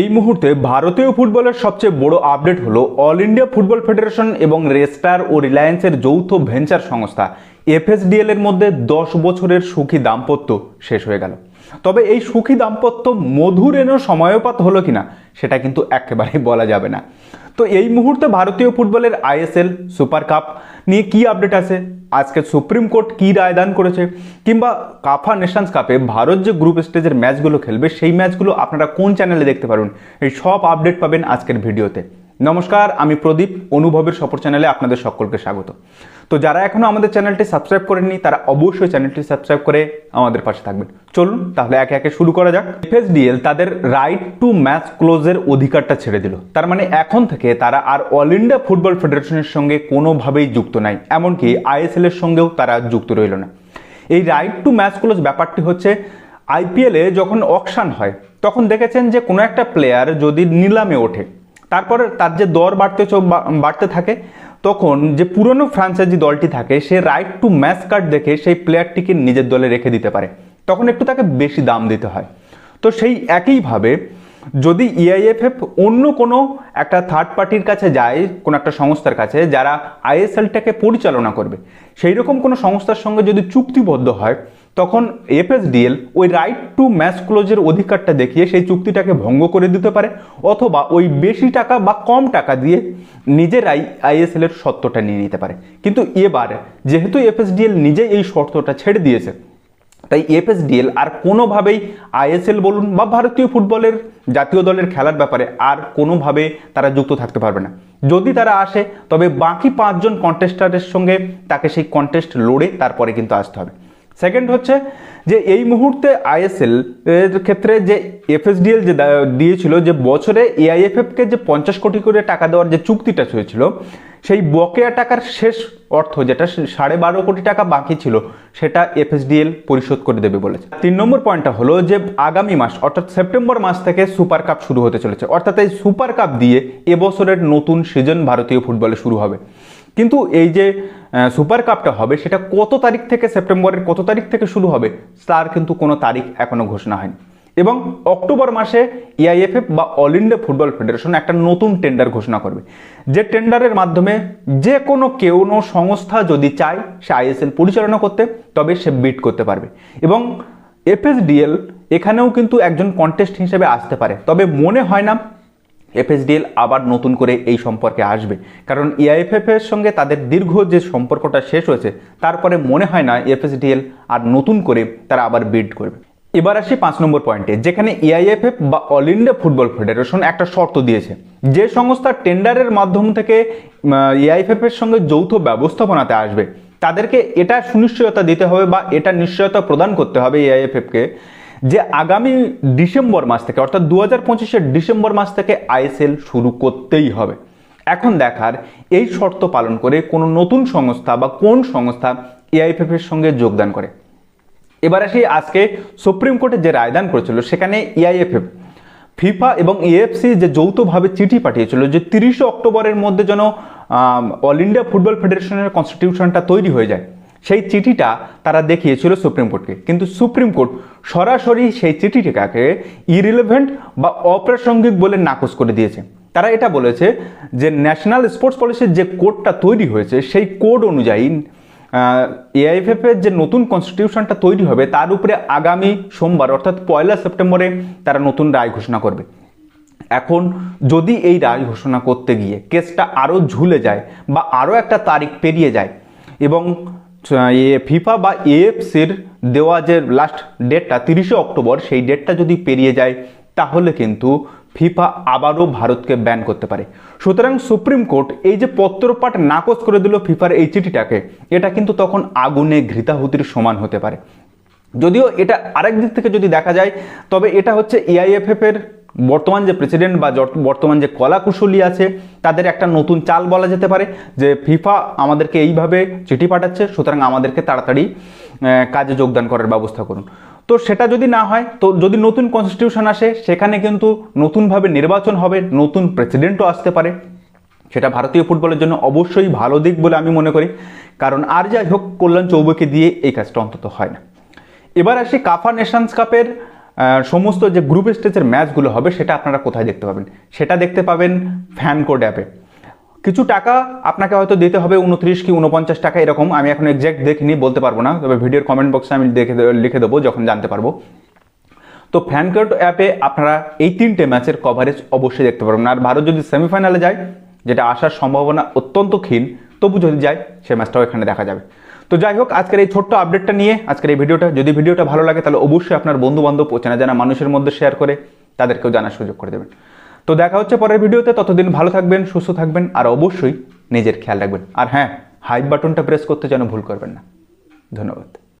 এই মুহূর্তে ভারতীয় ফুটবলের সবচেয়ে বড় আপডেট হলো অল ইন্ডিয়া ফুটবল ফেডারেশন এবং রেস্টার ও রিলায়েন্সের যৌথ ভেঞ্চার সংস্থা। এফএসডিএল এর মধ্যে দশ বছরের সুখী দাম্পত্য শেষ হয়ে গেল। তবে এই সুখী দাম্পত্য মধুর এনো সময়পাত হলো কিনা, সেটা কিন্তু একেবারেই বলা যাবে না। তো এই মুহূর্তে ভারতীয় ফুটবলের আইএসএল সুপার কাপ নিয়ে কি আপডেট আছে? আজকে সুপ্রিম কোর্ট কি রায়দান করেছে? কিংবা কাফা নেশনস কাপে ভারত যে গ্রুপ স্টেজের ম্যাচগুলো খেলবে, সেই ম্যাচগুলো আপনারা কোন চ্যানেলে দেখতে পারবেন এই সব আপডেট পাবেন আজকের ভিডিওতে। নমস্কার, আমি প্রদীপ, অনুভবের সফর চ্যানেলে আপনাদের সকলকে স্বাগত। তো যারা এখনও আমাদের চ্যানেলটি সাবস্ক্রাইব করেননি, তারা অবশ্যই চ্যানেলটি সাবস্ক্রাইব করে আমাদের পাশে থাকবেন। চলুন, তাহলে একে একে শুরু করা যাক। এফএসডিএল তাদের রাইট টু ম্যাচ ক্লোজের অধিকারটা ছেড়ে দিল। তার মানে এখন থেকে তারা আর অল ইন্ডিয়া ফুটবল ফেডারেশনের সঙ্গে কোনোভাবেই যুক্ত নাই, এমনকি আইএসএল এর সঙ্গেও তারা যুক্ত রইল না। এই রাইট টু ম্যাচ ক্লোজ ব্যাপারটি হচ্ছে আইপিএলে যখন অকশান হয়, তখন দেখেছেন যে কোনো একটা প্লেয়ার যদি নিলামে ওঠে তারপরে তার যে দর বাড়তে বাড়তে থাকে, তখন যে পুরনো ফ্রাঞ্চাইজি দলটি থাকে, সে রাইট টু ম্যাচ কার্ড দেখে সেই প্লেয়ারটিকে নিজের দলে রেখে দিতে পারে। তখন একটু তাকে বেশি দাম দিতে হয়। তো সেই একইভাবে যদি E ইআইএফএফ অন্য কোনো একটা থার্ড পার্টির কাছে যায়, কোনো একটা সংস্থার কাছে, যারা আইএসএলটাকে পরিচালনা করবে সেই রকম কোনো সংস্থার সঙ্গে যদি চুক্তিবদ্ধ হয় তখন এফএসডিএল ওই রাইট টু ম্যাচ ক্লোজের অধিকারটা দেখিয়ে সেই চুক্তিটাকে ভঙ্গ করে দিতে পারে, অথবা ওই বেশি টাকা বা কম টাকা দিয়ে নিজেরাই আইএসএল এর সত্যটা নিয়ে নিতে পারে। কিন্তু এবার যেহেতু এফএসডিএল নিজে এই শর্তটা ছেড়ে দিয়েছে, তাই এফএসডিএল আর কোনোভাবেই আইএসএল বলুন বা ভারতীয় ফুটবলের জাতীয় দলের খেলার ব্যাপারে আর কোনোভাবে তারা যুক্ত থাকতে পারবে না। যদি তারা আসে, তবে বাকি পাঁচজন কন্টেস্টারের সঙ্গে তাকে সেই কন্টেস্ট লড়ে তারপরে কিন্তু আসতে হবে। সেকেন্ড হচ্ছে যে এই মুহূর্তে আইএসএল এর ক্ষেত্রে যে এফএসডিএল যে দিয়েছিল, যে বছরে এআইএফএফকে যে পঞ্চাশ কোটি করে টাকা দেওয়ার যে চুক্তিটা হয়েছিল, সেই বকেয়া টাকার শেষ অর্থ যেটা সাড়ে বারো কোটি টাকা বাকি ছিল, সেটা এফএসডিএল পরিশোধ করে দেবে বলেছে। তিন নম্বর পয়েন্টটা হলো যে আগামী মাস, অর্থাৎ সেপ্টেম্বর মাস থেকে সুপার কাপ শুরু হতে চলেছে। অর্থাৎ এই সুপার কাপ দিয়ে এবছরের নতুন সিজন ভারতীয় ফুটবলে শুরু হবে। কিন্তু এই যে সুপার কাপটা হবে, সেটা কত তারিখ থেকে সেপ্টেম্বরের কত তারিখ থেকে শুরু হবে, তার কিন্তু কোনো তারিখ এখনও ঘোষণা হয়নি। এবং অক্টোবর মাসে এআইএফএফ বা অল ইন্ডিয়া ফুটবল ফেডারেশন একটা নতুন টেন্ডার ঘোষণা করবে। যে টেন্ডারের মাধ্যমে যে কোনো কেউ সংস্থা যদি চায়, সে আইএসএল পরিচালনা করতে, তবে সে বিট করতে পারবে। এবং এফএসডিএল এখানেও কিন্তু একজন কন্টেস্ট হিসেবে আসতে পারে। তবে মনে হয় না এফএসডিএল আবার নতুন করে এই সম্পর্কে আসবে। কারণ এআইএফএফ এর সঙ্গে তাদের দীর্ঘ যে সম্পর্কটা শেষ হয়েছে, তারপরে মনে হয় না এফএসডিএল আর নতুন করে তারা আবার বিড করবে। এবার আসি পাঁচ নম্বর পয়েন্টে যেখানে এআইএফএফ বা অল ইন্ডিয়া ফুটবল ফেডারেশন একটা শর্ত দিয়েছে। যে সংস্থা টেন্ডারের মাধ্যম থেকে এআইএফএফ এর সঙ্গে যৌথ ব্যবস্থাপনাতে আসবে, তাদেরকে এটা সুনিশ্চয়তা দিতে হবে বা এটা নিশ্চয়তা প্রদান করতে হবে এআইএফএফকে যে আগামী ডিসেম্বর মাস থেকে, অর্থাৎ দু হাজার পঁচিশের ডিসেম্বর মাস থেকে আইএসএল শুরু করতেই হবে। এখন দেখার এই শর্ত পালন করে কোনো নতুন সংস্থা বা কোন সংস্থা এআইএফএফ এর সঙ্গে যোগদান করে। এবার আসি আজকে সুপ্রিম কোর্টে যে রায়দান করেছিল, সেখানে এআইএফএফ, ফিফা এবং এএফসি যে যৌথভাবে চিঠি পাঠিয়েছিল যে তিরিশে অক্টোবরের মধ্যে যেন অল ইন্ডিয়া ফুটবল ফেডারেশনের কনস্টিটিউশনটা তৈরি হয়ে যায়। সেই চিঠিটা তারা দেখিয়েছিল সুপ্রিম কোর্টকে। কিন্তু সুপ্রিম কোর্ট সরাসরি সেই চিঠিটাকে ইরিলেভেন্ট বা অপ্রাসঙ্গিক বলে নাকচ করে দিয়েছে। তারা এটা বলেছে যে ন্যাশনাল স্পোর্টস পলিসির যে কোডটা তৈরি হয়েছে, সেই কোড অনুযায়ী এআইএফএফ এর যে নতুন কনস্টিটিউশনটা তৈরি হবে, তার উপরে আগামী সোমবার, অর্থাৎ পয়লা সেপ্টেম্বরে, তারা নতুন রায় ঘোষণা করবে। এখন যদি এই রায় ঘোষণা করতে গিয়ে কেসটা আরও ঝুলে যায় বা আরও একটা তারিখ পেরিয়ে যায় এবং ফিফা বা এএফসির দেওয়া যে লাস্ট ডেটটা তিরিশে অক্টোবর, সেই ডেটটা যদি পেরিয়ে যায়, তাহলে কিন্তু ফিফা আবারও ভারতকে ব্যান করতে পারে। সুতরাং সুপ্রিম কোর্ট এই যে পত্রপাঠ নাকচ করে দিল ফিফার এই চিঠিটাকে, এটা কিন্তু তখন আগুনে ঘৃতাহুতির সমান হতে পারে। যদিও এটা আরেক দিক থেকে যদি দেখা যায়, তবে এটা হচ্ছে এআইএফএফ এর বর্তমান যে প্রেসিডেন্ট বা বর্তমান যে কলাকুশলী আছে, তাদের একটা নতুন চাল বলা যেতে পারে, যে ফিফা আমাদেরকে এইভাবে চিঠি পাঠাচ্ছে, সুতরাং আমাদেরকে তাড়াতাড়ি কাজে যোগদান করার ব্যবস্থা করুন। তো সেটা যদি না হয়, তো যদি নতুন কনস্টিটিউশন আসে, সেখানে কিন্তু নতুনভাবে নির্বাচন হবে, নতুন প্রেসিডেন্টও আসতে পারে। সেটা ভারতীয় ফুটবলের জন্য অবশ্যই ভালো দিক বলে আমি মনে করি, কারণ আর যাই হোক, কল্যাণ চৌবেকে দিয়ে এই কাজটা অন্তত হয় না। এবার আসি কাফা নেশনস কাপের সমস্ত যে গ্রুপ স্টেজের ম্যাচগুলো হবে সেটা আপনারা কোথায় দেখতে পাবেন? সেটা দেখতে পাবেন ফ্যান কোড অ্যাপে কিছু টাকা আপনাকে হয়তো দিতে হবে উনত্রিশ কি উনপঞ্চাশ টাকা এরকম, আমি এখন এক্স্যাক্ট দেখিনি, বলতে পারব না, তবে ভিডিওর কমেন্ট বক্সে আমি দেখে লিখে দেবো, যখন জানতে পারব। তো ফ্যানকার্ট অ্যাপে আপনারা এই তিনটে ম্যাচের কভারেজ অবশ্যই দেখতে পারবেন। আর ভারত যদি সেমিফাইনালে যায়, যেটা আসার সম্ভাবনা অত্যন্ত ক্ষীণ, তবু যদি যায়, সে ম্যাচটাও এখানে দেখা যাবে। তো যাই হোক আজকের এই ছোট্ট আপডেটটা নিয়ে, আজকের এই ভিডিওটা, যদি ভিডিওটা ভালো লাগে, তাহলে অবশ্যই আপনার বন্ধু বান্ধব ও চেনা জানা মানুষের মধ্যে শেয়ার করে তাদেরকেও জানার সুযোগ করে দেবেন। তো দেখা হচ্ছে পরের ভিডিওতে, ততদিন ভালো থাকবেন, সুস্থ থাকবেন, আর অবশ্যই নিজের খেয়াল রাখবেন। আর হ্যাঁ হাইপ বাটনটা প্রেস করতে যেন ভুল করবেন না। ধন্যবাদ।